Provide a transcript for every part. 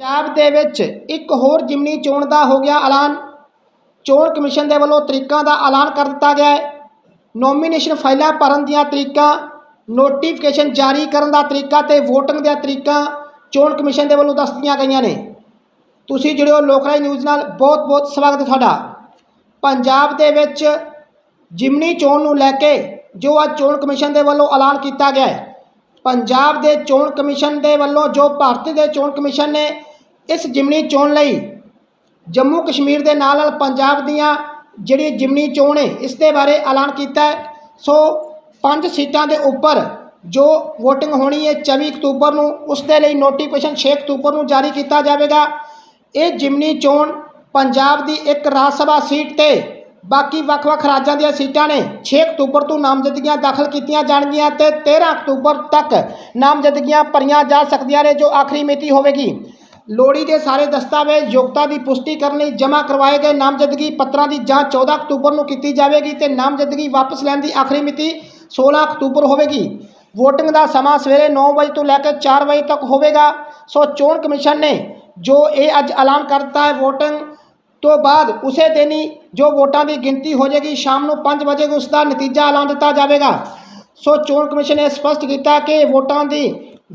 ਪੰਜਾਬ ਦੇ ਵਿੱਚ ਇੱਕ ਹੋਰ ਜਿਮਨੀ ਚੋਣ ਦਾ ਹੋ ਗਿਆ ਐਲਾਨ। ਚੋਣ ਕਮਿਸ਼ਨ ਦੇ ਵੱਲੋਂ ਤਰੀਕਾਂ ਦਾ ਐਲਾਨ ਕਰ ਦਿੱਤਾ ਗਿਆ ਹੈ। ਨੋਮੀਨੇਸ਼ਨ ਫਾਈਲਾਂ ਭਰਨ ਦੀਆਂ ਤਰੀਕਾਂ ਨੋਟੀਫਿਕੇਸ਼ਨ ਜਾਰੀ ਕਰਨ ਦਾ ਤਰੀਕਾ ਤੇ VOTING ਦੀਆਂ ਤਰੀਕਾਂ ਚੋਣ ਕਮਿਸ਼ਨ ਦੇ ਵੱਲੋਂ ਦੱਸ ਦਿੱਤੀਆਂ ਗਈਆਂ ਨੇ। ਤੁਸੀਂ ਜੁੜਿਓ ਲੋਕਰਾਜ ਨਿਊਜ਼ ਨਾਲ। ਬਹੁਤ ਬਹੁਤ ਸਵਾਗਤ ਹੈ ਤੁਹਾਡਾ। ਪੰਜਾਬ ਦੇ ਵਿੱਚ ਜਿਮਨੀ ਚੋਣ ਨੂੰ ਲੈ ਕੇ ਜੋ ਅੱਜ ਚੋਣ ਕਮਿਸ਼ਨ ਦੇ ਵੱਲੋਂ ਐਲਾਨ ਕੀਤਾ ਗਿਆ ਹੈ ਪੰਜਾਬ ਦੇ ਚੋਣ ਕਮਿਸ਼ਨ ਦੇ ਵੱਲੋਂ, ਜੋ ਭਾਰਤ ਦੇ ਚੋਣ ਕਮਿਸ਼ਨ ਨੇ ਇਸ ਜਿਮਨੀ ਚੋਣ ਲਈ ਜੰਮੂ ਕਸ਼ਮੀਰ ਦੇ ਨਾਲ ਨਾਲ ਪੰਜਾਬ ਦੀਆਂ ਜਿਹੜੀ ਜਿਮਨੀ ਚੋਣ ਹੈ, ਇਸ ਦੇ ਬਾਰੇ ਐਲਾਨ ਕੀਤਾ ਸੋ ਪੰਜ ਸੀਟਾਂ ਦੇ ਉੱਪਰ ਜੋ VOTING ਹੋਣੀ ਹੈ 24 ਅਕਤੂਬਰ ਨੂੰ, ਉਸ ਦੇ ਲਈ ਨੋਟੀਫਿਕੇਸ਼ਨ 6 ਅਕਤੂਬਰ ਨੂੰ ਜਾਰੀ ਕੀਤਾ ਜਾਵੇਗਾ। ਇਹ ਜਿਮਨੀ ਚੋਣ ਪੰਜਾਬ ਦੀ ਇੱਕ ਰਾਜ ਸਭਾ ਸੀਟ ਤੇ ਬਾਕੀ ਵੱਖ-ਵੱਖ ਰਾਜਾਂ ਦੀਆਂ ਸੀਟਾਂ ਨੇ। 6 ਅਕਤੂਬਰ ਤੋਂ ਨਾਮਜ਼ਦਗੀਆਂ ਦਾਖਲ ਕੀਤੀਆਂ ਜਾਣਗੀਆਂ ਤੇ 13 ਅਕਤੂਬਰ ਤੱਕ ਨਾਮਜ਼ਦਗੀਆਂ ਭਰੀਆਂ ਜਾ ਸਕਦੀਆਂ ਨੇ, ਜੋ ਆਖਰੀ ਮਿਤੀ ਹੋਵੇਗੀ। ਲੋੜੀ ਦੇ ਸਾਰੇ ਦਸਤਾਵੇਜ਼ ਯੋਗਤਾ ਦੀ ਪੁਸ਼ਟੀ ਕਰਨ ਲਈ ਜਮ੍ਹਾਂ ਕਰਵਾਏ ਗਏ ਨਾਮਜ਼ਦਗੀ ਪੱਤਰਾਂ ਦੀ ਜਾਂਚ 14 ਅਕਤੂਬਰ ਨੂੰ ਕੀਤੀ ਜਾਵੇਗੀ ਤੇ ਨਾਮਜ਼ਦਗੀ ਵਾਪਸ ਲੈਣ ਦੀ ਆਖਰੀ ਮਿਤੀ 16 ਅਕਤੂਬਰ ਹੋਵੇਗੀ। VOTING ਦਾ ਸਮਾਂ ਸਵੇਰੇ 9 ਵਜੇ ਤੋਂ ਲੈ ਕੇ 4 ਵਜੇ ਤੱਕ ਹੋਵੇਗਾ। ਸੋ ਚੋਣ ਕਮਿਸ਼ਨ ਨੇ ਜੋ ਇਹ ਅੱਜ ਐਲਾਨ ਕਰਤਾ ਹੈ VOTING ਤੋਂ ਬਾਅਦ ਉਸੇ ਦਿਨ ਹੀ ਜੋ ਵੋਟਾਂ ਦੀ ਗਿਣਤੀ ਹੋ ਜਾਏਗੀ, ਸ਼ਾਮ ਨੂੰ 5 ਵਜੇ ਉਸ ਦਾ ਨਤੀਜਾ ਐਲਾਨ ਦਿੱਤਾ ਜਾਵੇਗਾ। ਸੋ ਚੋਣ ਕਮਿਸ਼ਨ ਨੇ ਸਪਸ਼ਟ ਕੀਤਾ ਕਿ ਵੋਟਾਂ ਦੀ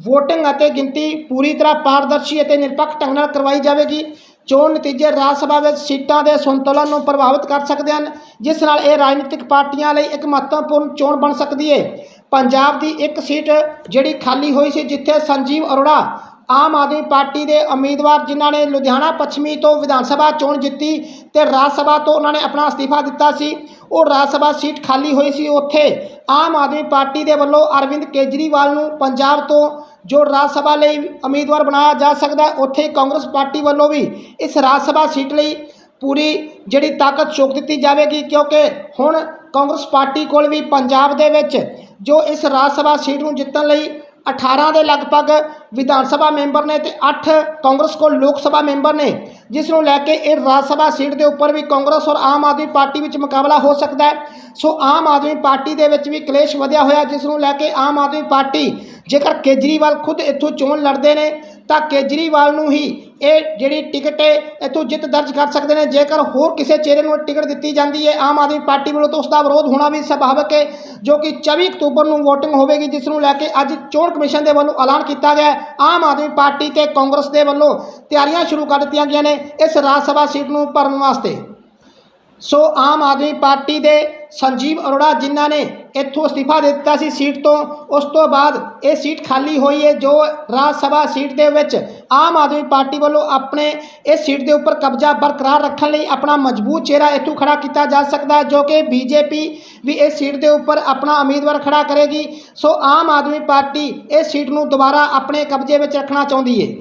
ਵੋਟਿੰਗ ਅਤੇ ਗਿਣਤੀ ਪੂਰੀ ਤਰ੍ਹਾਂ ਪਾਰਦਰਸ਼ੀ ਅਤੇ ਨਿਰਪੱਖ ਢੰਗ ਨਾਲ ਕਰਵਾਈ ਜਾਵੇਗੀ। ਚੋਣ ਨਤੀਜੇ ਰਾਜ ਸਭਾ ਵਿੱਚ ਸੀਟਾਂ ਦੇ ਸੰਤੁਲਨ ਨੂੰ ਪ੍ਰਭਾਵਿਤ ਕਰ ਸਕਦੇ ਹਨ, ਜਿਸ ਨਾਲ ਇਹ ਰਾਜਨੀਤਿਕ ਪਾਰਟੀਆਂ ਲਈ ਇੱਕ ਮਹੱਤਵਪੂਰਨ ਚੋਣ ਬਣ ਸਕਦੀ ਹੈ ਪੰਜਾਬ ਦੀ ਇੱਕ ਸੀਟ ਜਿਹੜੀ ਖਾਲੀ ਹੋਈ ਸੀ, ਜਿੱਥੇ ਸੰਜੀਵ ਅਰੋੜਾ ਆਮ ਆਦਮੀ ਪਾਰਟੀ ਦੇ ਉਮੀਦਵਾਰ ਜਿਨ੍ਹਾਂ ਨੇ ਲੁਧਿਆਣਾ ਪੱਛਮੀ ਤੋਂ ਵਿਧਾਨ ਸਭਾ ਚੋਣ ਜਿੱਤੀ ਤੇ ਰਾਜ ਸਭਾ ਤੋਂ ਉਹਨਾਂ ਨੇ ਆਪਣਾ ਅਸਤੀਫਾ ਦਿੱਤਾ ਸੀ, ਉਹ ਰਾਜ ਸਭਾ ਸੀਟ ਖਾਲੀ ਹੋਈ ਸੀ ਉੱਥੇ। ਆਮ ਆਦਮੀ ਪਾਰਟੀ ਦੇ ਵੱਲੋਂ ਅਰਵਿੰਦ ਕੇਜਰੀਵਾਲ ਨੂੰ ਪੰਜਾਬ ਤੋਂ ਜੋ ਰਾਜ ਸਭਾ ਲਈ ਉਮੀਦਵਾਰ ਬਣਾਇਆ ਜਾ ਸਕਦਾ, ਉੱਥੇ ਕਾਂਗਰਸ ਪਾਰਟੀ ਵੱਲੋਂ ਵੀ ਇਸ ਰਾਜ ਸਭਾ ਸੀਟ ਲਈ ਪੂਰੀ ਜਿਹੜੀ ਤਾਕਤ ਝੋਕ ਦਿੱਤੀ ਜਾਵੇਗੀ, ਕਿਉਂਕਿ ਹੁਣ ਕਾਂਗਰਸ ਪਾਰਟੀ ਕੋਲ ਵੀ ਪੰਜਾਬ ਦੇ ਵਿੱਚ ਜੋ ਇਸ ਰਾਜ ਸਭਾ ਸੀਟ ਨੂੰ ਜਿੱਤਣ ਲਈ 18 ਦੇ ਲਗਭਗ ਵਿਧਾਨ ਸਭਾ ਮੈਂਬਰ ਨੇ ਤੇ 8 ਕਾਂਗਰਸ ਕੋਲ ਲੋਕ ਸਭਾ ਮੈਂਬਰ ਨੇ, ਜਿਸ ਨੂੰ ਲੈ ਕੇ ਇਹ ਰਾਜ ਸਭਾ ਸੀਟ ਦੇ ਉੱਪਰ ਵੀ ਕਾਂਗਰਸ ਔਰ ਆਮ ਆਦਮੀ ਪਾਰਟੀ ਵਿੱਚ ਮੁਕਾਬਲਾ ਹੋ ਸਕਦਾ ਹੈ। ਸੋ ਆਮ ਆਦਮੀ ਪਾਰਟੀ ਦੇ ਵਿੱਚ ਵੀ ਕਲੇਸ਼ ਵਧਿਆ ਹੋਇਆ, ਜਿਸ ਨੂੰ ਲੈ ਕੇ ਆਮ ਆਦਮੀ ਪਾਰਟੀ ਜੇਕਰ ਕੇਜਰੀਵਾਲ ਖੁਦ ਇੱਥੋਂ ਚੋਣ ਲੜਦੇ ਨੇ ਤਾਂ ਕੇਜਰੀਵਾਲ ਨੂੰ ਹੀ ਇਹ ਜਿਹੜੀ ਟਿਕਟ ਹੈ, ਇੱਥੋਂ ਜਿੱਤ ਦਰਜ ਕਰ ਸਕਦੇ ਨੇ। ਜੇਕਰ ਹੋਰ ਕਿਸੇ ਚਿਹਰੇ ਨੂੰ ਟਿਕਟ ਦਿੱਤੀ ਜਾਂਦੀ ਹੈ, ਆਮ ਆਦਮੀ ਪਾਰਟੀ ਵੱਲੋਂ ਤਾਂ ਉਸ ਦਾ ਵਿਰੋਧ ਹੋਣਾ ਵੀ ਸੁਭਾਵਿਕ ਹੈ, ਜੋ ਕਿ 24 ਅਕਤੂਬਰ ਨੂੰ VOTING ਹੋਵੇਗੀ, ਜਿਸ ਨੂੰ ਲੈ ਕੇ ਅੱਜ ਚੋਣ ਕਮਿਸ਼ਨ ਦੇ ਵੱਲੋਂ ਐਲਾਨ ਕੀਤਾ ਗਿਆ ਆਮ ਆਦਮੀ ਪਾਰਟੀ ਤੇ ਕਾਂਗਰਸ ਦੇ ਵੱਲੋਂ ਤਿਆਰੀਆਂ ਸ਼ੁਰੂ ਕਰ ਦਿੱਤੀਆਂ ਗਈਆਂ ਨੇ ਇਸ ਰਾਜ ਸਭਾ ਸੀਟ ਨੂੰ ਭਰਨ ਵਾਸਤੇ। ਸੋ ਆਮ ਆਦਮੀ ਪਾਰਟੀ ਦੇ ਸੰਜੀਵ ਅਰੋੜਾ ਜਿਨ੍ਹਾਂ ਨੇ ਇੱਥੋਂ ਅਸਤੀਫਾ ਦੇ ਦਿੱਤਾ ਸੀ ਸੀਟ ਤੋਂ, ਉਸ ਤੋਂ ਬਾਅਦ ਇਹ ਸੀਟ ਖਾਲੀ ਹੋਈ ਹੈ, ਜੋ ਰਾਜ ਸਭਾ ਸੀਟ ਦੇ ਵਿੱਚ ਆਮ ਆਦਮੀ ਪਾਰਟੀ ਵੱਲੋਂ ਆਪਣੇ ਇਸ ਸੀਟ ਦੇ ਉੱਪਰ ਕਬਜ਼ਾ ਬਰਕਰਾਰ ਰੱਖਣ ਲਈ ਆਪਣਾ ਮਜ਼ਬੂਤ ਚਿਹਰਾ ਇੱਥੋਂ ਖੜਾ ਕੀਤਾ ਜਾ ਸਕਦਾ ਹੈ, ਜੋ ਕਿ ਬੀਜੇਪੀ ਵੀ ਇਸ ਸੀਟ ਦੇ ਉੱਪਰ ਆਪਣਾ ਉਮੀਦਵਾਰ ਖੜਾ ਕਰੇਗੀ। ਸੋ ਆਮ ਆਦਮੀ ਪਾਰਟੀ ਇਸ ਸੀਟ ਨੂੰ ਦੁਬਾਰਾ ਆਪਣੇ ਕਬਜ਼ੇ ਵਿੱਚ ਰੱਖਣਾ ਚਾਹੁੰਦੀ ਹੈ।